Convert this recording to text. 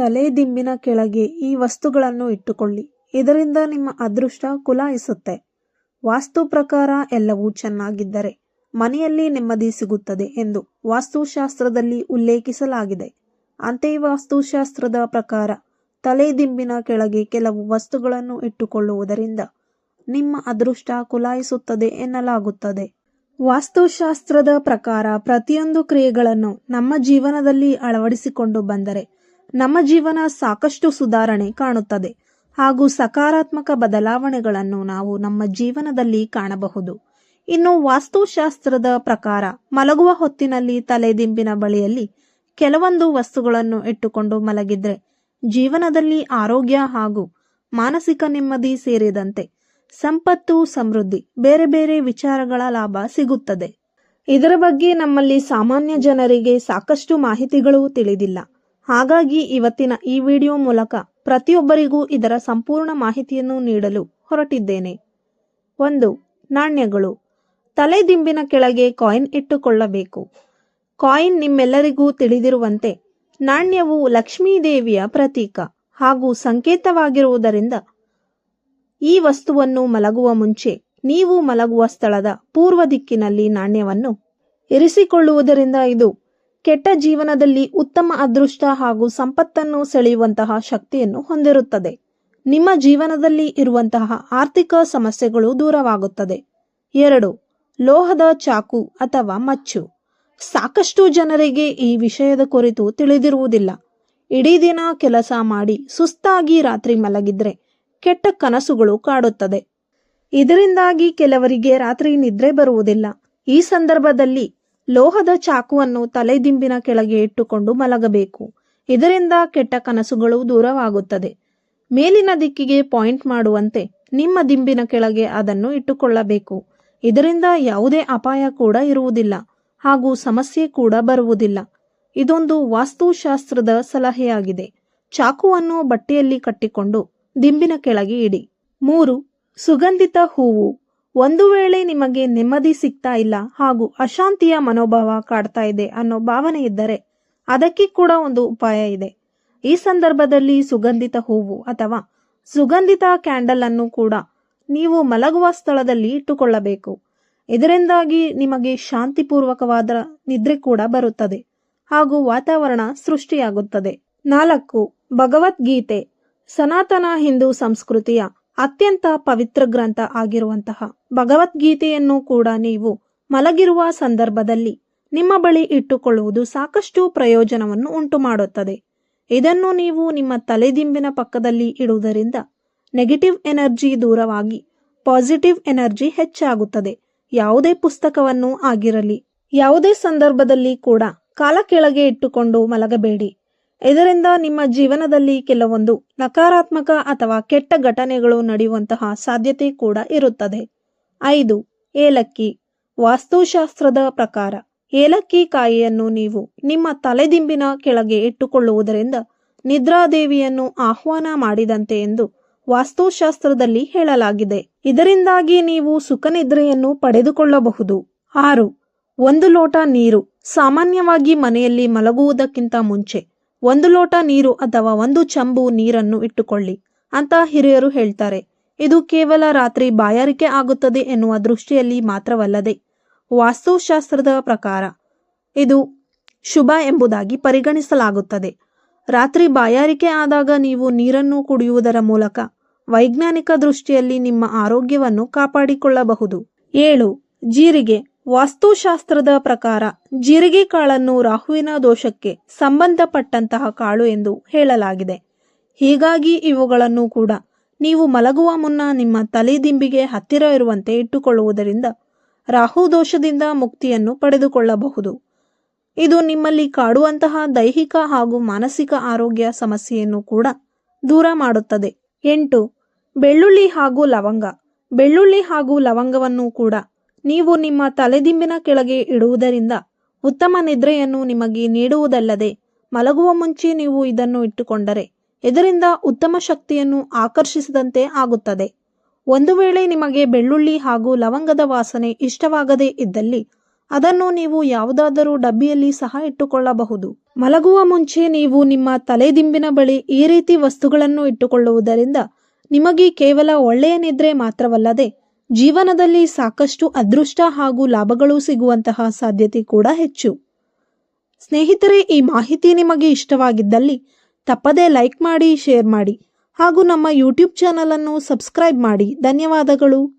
ತಲೆ ದಿಂಬಿನ ಕೆಳಗೆ ಈ ವಸ್ತುಗಳನ್ನು ಇಟ್ಟುಕೊಳ್ಳಿ. ಇದರಿಂದ ನಿಮ್ಮ ಅದೃಷ್ಟ ಕುಲಾಯಿಸುತ್ತೆ. ವಾಸ್ತು ಪ್ರಕಾರ ಎಲ್ಲವೂ ಚೆನ್ನಾಗಿದ್ದರೆ ಮನೆಯಲ್ಲಿ ನೆಮ್ಮದಿ ಸಿಗುತ್ತದೆ ಎಂದು ವಾಸ್ತುಶಾಸ್ತ್ರದಲ್ಲಿ ಉಲ್ಲೇಖಿಸಲಾಗಿದೆ. ಅಂತೆಯೇ ವಾಸ್ತುಶಾಸ್ತ್ರದ ಪ್ರಕಾರ ತಲೆ ದಿಂಬಿನ ಕೆಳಗೆ ಕೆಲವು ವಸ್ತುಗಳನ್ನು ಇಟ್ಟುಕೊಳ್ಳುವುದರಿಂದ ನಿಮ್ಮ ಅದೃಷ್ಟ ಕುಲಾಯಿಸುತ್ತದೆ ಎನ್ನಲಾಗುತ್ತದೆ. ವಾಸ್ತುಶಾಸ್ತ್ರದ ಪ್ರಕಾರ ಪ್ರತಿಯೊಂದು ಕ್ರಿಯೆಗಳನ್ನು ನಮ್ಮ ಜೀವನದಲ್ಲಿ ಅಳವಡಿಸಿಕೊಂಡು ಬಂದರೆ ನಮ್ಮ ಜೀವನ ಸಾಕಷ್ಟು ಸುಧಾರಣೆ ಕಾಣುತ್ತದೆ ಹಾಗೂ ಸಕಾರಾತ್ಮಕ ಬದಲಾವಣೆಗಳನ್ನು ನಾವು ನಮ್ಮ ಜೀವನದಲ್ಲಿ ಕಾಣಬಹುದು. ಇನ್ನು ವಾಸ್ತುಶಾಸ್ತ್ರದ ಪ್ರಕಾರ ಮಲಗುವ ಹೊತ್ತಿನಲ್ಲಿ ತಲೆದಿಂಬಿನ ಬಳಿಯಲ್ಲಿ ಕೆಲವೊಂದು ವಸ್ತುಗಳನ್ನು ಇಟ್ಟುಕೊಂಡು ಮಲಗಿದ್ರೆ ಜೀವನದಲ್ಲಿ ಆರೋಗ್ಯ ಹಾಗೂ ಮಾನಸಿಕ ನೆಮ್ಮದಿ ಸೇರಿದಂತೆ ಸಂಪತ್ತು, ಸಮೃದ್ಧಿ, ಬೇರೆ ಬೇರೆ ವಿಚಾರಗಳ ಲಾಭ ಸಿಗುತ್ತದೆ. ಇದರ ಬಗ್ಗೆ ನಮ್ಮಲ್ಲಿ ಸಾಮಾನ್ಯ ಜನರಿಗೆ ಸಾಕಷ್ಟು ಮಾಹಿತಿಗಳು ತಿಳಿದಿಲ್ಲ. ಹಾಗಾಗಿ ಇವತ್ತಿನ ಈ ವಿಡಿಯೋ ಮೂಲಕ ಪ್ರತಿಯೊಬ್ಬರಿಗೂ ಇದರ ಸಂಪೂರ್ಣ ಮಾಹಿತಿಯನ್ನು ನೀಡಲು ಹೊರಟಿದ್ದೇನೆ. ಒಂದು, ನಾಣ್ಯಗಳು. ತಲೆದಿಂಬಿನ ಕೆಳಗೆ ಕಾಯಿನ್ ಇಟ್ಟುಕೊಳ್ಳಬೇಕು. ಕಾಯಿನ್ ನಿಮ್ಮೆಲ್ಲರಿಗೂ ತಿಳಿದಿರುವಂತೆ, ನಾಣ್ಯವು ಲಕ್ಷ್ಮೀದೇವಿಯ ಪ್ರತೀಕ ಹಾಗೂ ಸಂಕೇತವಾಗಿರುವುದರಿಂದ ಈ ವಸ್ತುವನ್ನು ಮಲಗುವ ಮುಂಚೆ ನೀವು ಮಲಗುವ ಸ್ಥಳದ ಪೂರ್ವ ದಿಕ್ಕಿನಲ್ಲಿ ನಾಣ್ಯವನ್ನು ಇರಿಸಿಕೊಳ್ಳುವುದರಿಂದ ಇದು ಕೆಟ್ಟ ಜೀವನದಲ್ಲಿ ಉತ್ತಮ ಅದೃಷ್ಟ ಹಾಗೂ ಸಂಪತ್ತನ್ನು ಸೆಳೆಯುವಂತಹ ಶಕ್ತಿಯನ್ನು ಹೊಂದಿರುತ್ತದೆ. ನಿಮ್ಮ ಜೀವನದಲ್ಲಿ ಇರುವಂತಹ ಆರ್ಥಿಕ ಸಮಸ್ಯೆಗಳು ದೂರವಾಗುತ್ತದೆ. ಎರಡು, ಲೋಹದ ಚಾಕು ಅಥವಾ ಮಚ್ಚು. ಸಾಕಷ್ಟು ಜನರಿಗೆ ಈ ವಿಷಯದ ಕುರಿತು ತಿಳಿದಿರುವುದಿಲ್ಲ. ಇಡೀ ದಿನ ಕೆಲಸ ಮಾಡಿ ಸುಸ್ತಾಗಿ ರಾತ್ರಿ ಮಲಗಿದ್ರೆ ಕೆಟ್ಟ ಕನಸುಗಳು ಕಾಡುತ್ತದೆ. ಇದರಿಂದಾಗಿ ಕೆಲವರಿಗೆ ರಾತ್ರಿ ನಿದ್ರೆ ಬರುವುದಿಲ್ಲ. ಈ ಸಂದರ್ಭದಲ್ಲಿ ಲೋಹದ ಚಾಕುವನ್ನು ತಲೆದಿಂಬಿನ ಕೆಳಗೆ ಇಟ್ಟುಕೊಂಡು ಮಲಗಬೇಕು. ಇದರಿಂದ ಕೆಟ್ಟ ಕನಸುಗಳು ದೂರವಾಗುತ್ತದೆ. ಮೇಲಿನ ದಿಕ್ಕಿಗೆ ಪಾಯಿಂಟ್ ಮಾಡುವಂತೆ ನಿಮ್ಮ ದಿಂಬಿನ ಕೆಳಗೆ ಅದನ್ನು ಇಟ್ಟುಕೊಳ್ಳಬೇಕು. ಇದರಿಂದ ಯಾವುದೇ ಅಪಾಯ ಕೂಡ ಇರುವುದಿಲ್ಲ ಹಾಗೂ ಸಮಸ್ಯೆ ಕೂಡ ಬರುವುದಿಲ್ಲ. ಇದೊಂದು ವಾಸ್ತುಶಾಸ್ತ್ರದ ಸಲಹೆಯಾಗಿದೆ. ಚಾಕುವನ್ನು ಬಟ್ಟೆಯಲ್ಲಿ ಕಟ್ಟಿಕೊಂಡು ದಿಂಬಿನ ಕೆಳಗೆ ಇಡಿ. ಮೂರು, ಸುಗಂಧಿತ ಹೂವು. ಒಂದು ವೇಳೆ ನಿಮಗೆ ನೆಮ್ಮದಿ ಸಿಗ್ತಾ ಇಲ್ಲ ಹಾಗೂ ಅಶಾಂತಿಯ ಮನೋಭಾವ ಕಾಡ್ತಾ ಇದೆ ಅನ್ನೋ ಭಾವನೆ ಇದ್ದರೆ ಅದಕ್ಕೆ ಕೂಡ ಒಂದು ಉಪಾಯ ಇದೆ. ಈ ಸಂದರ್ಭದಲ್ಲಿ ಸುಗಂಧಿತ ಹೂವು ಅಥವಾ ಸುಗಂಧಿತ ಕ್ಯಾಂಡಲ್ ಅನ್ನು ಕೂಡ ನೀವು ಮಲಗುವ ಸ್ಥಳದಲ್ಲಿ ಇಟ್ಟುಕೊಳ್ಳಬೇಕು. ಇದರಿಂದಾಗಿ ನಿಮಗೆ ಶಾಂತಿಪೂರ್ವಕವಾದ ನಿದ್ರೆ ಕೂಡ ಬರುತ್ತದೆ ಹಾಗೂ ವಾತಾವರಣ ಸೃಷ್ಟಿಯಾಗುತ್ತದೆ. ನಾಲ್ಕು, ಭಗವದ್ಗೀತೆ, ಸನಾತನ ಹಿಂದೂ ಸಂಸ್ಕೃತಿಯ ಅತ್ಯಂತ ಪವಿತ್ರ ಗ್ರಂಥ ಆಗಿರುವಂತಹ ಭಗವದ್ಗೀತೆಯನ್ನು ಕೂಡ ನೀವು ಮಲಗಿರುವ ಸಂದರ್ಭದಲ್ಲಿ ನಿಮ್ಮ ಬಳಿ ಇಟ್ಟುಕೊಳ್ಳುವುದು ಸಾಕಷ್ಟು ಪ್ರಯೋಜನವನ್ನು ಉಂಟು ಮಾಡುತ್ತದೆ ಇದನ್ನು ನೀವು ನಿಮ್ಮ ತಲೆದಿಂಬಿನ ಪಕ್ಕದಲ್ಲಿ ಇಡುವುದರಿಂದ ನೆಗೆಟಿವ್ ಎನರ್ಜಿ ದೂರವಾಗಿ ಪಾಸಿಟಿವ್ ಎನರ್ಜಿ ಹೆಚ್ಚಾಗುತ್ತದೆ. ಯಾವುದೇ ಪುಸ್ತಕವನ್ನು ಆಗಿರಲಿ, ಯಾವುದೇ ಸಂದರ್ಭದಲ್ಲಿ ಕೂಡ ಕಾಲ ಕೆಳಗೆ ಇಟ್ಟುಕೊಂಡು ಮಲಗಬೇಡಿ. ಇದರಿಂದ ನಿಮ್ಮ ಜೀವನದಲ್ಲಿ ಕೆಲವೊಂದು ನಕಾರಾತ್ಮಕ ಅಥವಾ ಕೆಟ್ಟ ಘಟನೆಗಳು ನಡೆಯುವಂತಹ ಸಾಧ್ಯತೆ ಕೂಡ ಇರುತ್ತದೆ. ಐದು, ಏಲಕ್ಕಿ. ವಾಸ್ತುಶಾಸ್ತ್ರದ ಪ್ರಕಾರ, ಏಲಕ್ಕಿ ಕಾಯಿಯನ್ನು ನೀವು ನಿಮ್ಮ ತಲೆದಿಂಬಿನ ಕೆಳಗೆ ಇಟ್ಟುಕೊಳ್ಳುವುದರಿಂದ ನಿದ್ರಾದೇವಿಯನ್ನು ಆಹ್ವಾನ ಮಾಡಿದಂತೆ ಎಂದು ವಾಸ್ತುಶಾಸ್ತ್ರದಲ್ಲಿ ಹೇಳಲಾಗಿದೆ. ಇದರಿಂದಾಗಿ ನೀವು ಸುಖನಿದ್ರೆಯನ್ನು ಪಡೆದುಕೊಳ್ಳಬಹುದು. ಆರು, ಒಂದು ಲೋಟ ನೀರು ಸಾಮಾನ್ಯವಾಗಿ ಮನೆಯಲ್ಲಿ ಮಲಗುವುದಕ್ಕಿಂತ ಮುಂಚೆ ಒಂದು ಲೋಟ ನೀರು ಅಥವಾ ಒಂದು ಚಂಬು ನೀರನ್ನು ಇಟ್ಟುಕೊಳ್ಳಿ, ಅಂತ ಹಿರಿಯರು ಹೇಳ್ತಾರೆ. ಇದು ಕೇವಲ ರಾತ್ರಿ ಬಾಯಾರಿಕೆ ಆಗುತ್ತದೆ ಎನ್ನುವ ದೃಷ್ಟಿಯಲ್ಲಿ ಮಾತ್ರವಲ್ಲದೆ ವಾಸ್ತುಶಾಸ್ತ್ರದ ಪ್ರಕಾರ ಇದು ಶುಭ ಎಂಬುದಾಗಿ ಪರಿಗಣಿಸಲಾಗುತ್ತದೆ. ರಾತ್ರಿ ಬಾಯಾರಿಕೆ ಆದಾಗ ನೀವು ನೀರನ್ನು ಕುಡಿಯುವುದರ ಮೂಲಕ ವೈಜ್ಞಾನಿಕ ದೃಷ್ಟಿಯಲ್ಲಿ ನಿಮ್ಮ ಆರೋಗ್ಯವನ್ನು ಕಾಪಾಡಿಕೊಳ್ಳಬಹುದು. ಏಳು, ಜೀರಿಗೆ. ವಾಸ್ತುಶಾಸ್ತ್ರದ ಪ್ರಕಾರ ಜೀರಿಗೆ ಕಾಳನ್ನು ರಾಹುವಿನ ದೋಷಕ್ಕೆ ಸಂಬಂಧಪಟ್ಟಂತಹ ಕಾಳು ಎಂದು ಹೇಳಲಾಗಿದೆ. ಹೀಗಾಗಿ ಇವುಗಳನ್ನು ಕೂಡ ನೀವು ಮಲಗುವ ಮುನ್ನ ನಿಮ್ಮ ತಲೆದಿಂಬಿಗೆ ಹತ್ತಿರ ಇರುವಂತೆ ಇಟ್ಟುಕೊಳ್ಳುವುದರಿಂದ ರಾಹು ದೋಷದಿಂದ ಮುಕ್ತಿಯನ್ನು ಪಡೆದುಕೊಳ್ಳಬಹುದು. ಇದು ನಿಮ್ಮಲ್ಲಿ ಕಾಡುವಂತಹ ದೈಹಿಕ ಹಾಗೂ ಮಾನಸಿಕ ಆರೋಗ್ಯ ಸಮಸ್ಯೆಯನ್ನು ಕೂಡ ದೂರ ಮಾಡುತ್ತದೆ. ಎಂಟು, ಬೆಳ್ಳುಳ್ಳಿ ಹಾಗೂ ಲವಂಗ. ಬೆಳ್ಳುಳ್ಳಿ ಹಾಗೂ ಲವಂಗವನ್ನು ಕೂಡ ನೀವು ನಿಮ್ಮ ತಲೆದಿಂಬಿನ ಕೆಳಗೆ ಇಡುವುದರಿಂದ ಉತ್ತಮ ನಿದ್ರೆಯನ್ನು ನಿಮಗೆ ನೀಡುವುದಲ್ಲದೆ ಮಲಗುವ ಮುಂಚೆ ನೀವು ಇದನ್ನು ಇಟ್ಟುಕೊಂಡರೆ ಇದರಿಂದ ಉತ್ತಮ ಶಕ್ತಿಯನ್ನು ಆಕರ್ಷಿಸಿದಂತೆ ಆಗುತ್ತದೆ. ಒಂದು ವೇಳೆ ನಿಮಗೆ ಬೆಳ್ಳುಳ್ಳಿ ಹಾಗೂ ಲವಂಗದ ವಾಸನೆ ಇಷ್ಟವಾಗದೇ ಇದ್ದಲ್ಲಿ ಅದನ್ನು ನೀವು ಯಾವುದಾದರೂ ಡಬ್ಬಿಯಲ್ಲಿ ಸಹ ಇಟ್ಟುಕೊಳ್ಳಬಹುದು. ಮಲಗುವ ಮುಂಚೆ ನೀವು ನಿಮ್ಮ ತಲೆದಿಂಬಿನ ಬಳಿ ಈ ರೀತಿ ವಸ್ತುಗಳನ್ನು ಇಟ್ಟುಕೊಳ್ಳುವುದರಿಂದ ನಿಮಗೆ ಕೇವಲ ಒಳ್ಳೆಯ ನಿದ್ರೆ ಮಾತ್ರವಲ್ಲದೆ ಜೀವನದಲ್ಲಿ ಸಾಕಷ್ಟು ಅದೃಷ್ಟ ಹಾಗೂ ಲಾಭಗಳು ಸಿಗುವಂತಹ ಸಾಧ್ಯತೆ ಕೂಡ ಹೆಚ್ಚು. ಸ್ನೇಹಿತರೆ, ಈ ಮಾಹಿತಿ ನಿಮಗೆ ಇಷ್ಟವಾಗಿದ್ದಲ್ಲಿ ತಪ್ಪದೇ ಲೈಕ್ ಮಾಡಿ, ಶೇರ್ ಮಾಡಿ ಹಾಗೂ ನಮ್ಮ ಯೂಟ್ಯೂಬ್ ಚಾನಲನ್ನು ಸಬ್ಸ್ಕ್ರೈಬ್ ಮಾಡಿ. ಧನ್ಯವಾದಗಳು.